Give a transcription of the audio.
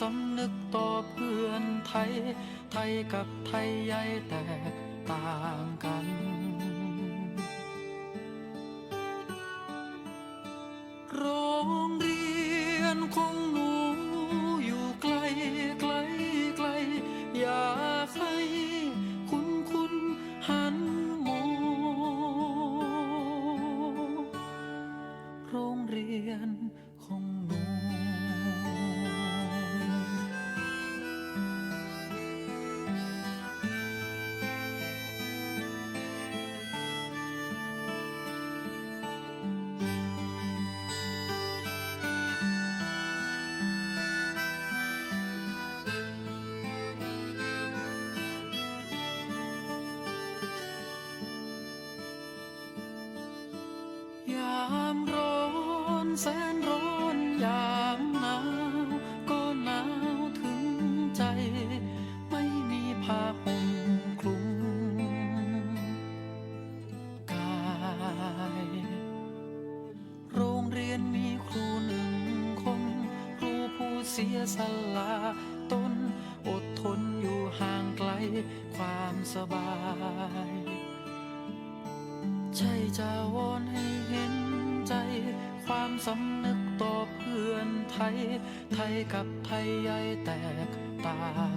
สำนึกต่อเพื่อนไทย ไทยกับไทยใหญ่แตกต่างกันโรงเรียนของหนูอยู่ไกลไกลไกล อยากให้คุณคุณหันมองโรงเรียนของามร้อนแสนร้อนยามหนาวก็หนาวถึงใจ ไม่มีผ้าห่มคลุมกาย โรงเรียนมีครูหนึ่งคน ครูผู้เสียสละตนอดทนอยู่ห่างไกลความสบายใช่จะวอนให้เห็น ใจ ความสำนึกต่อเพื่อนไทย ไทยกับไทยใหญ่แตกต่าง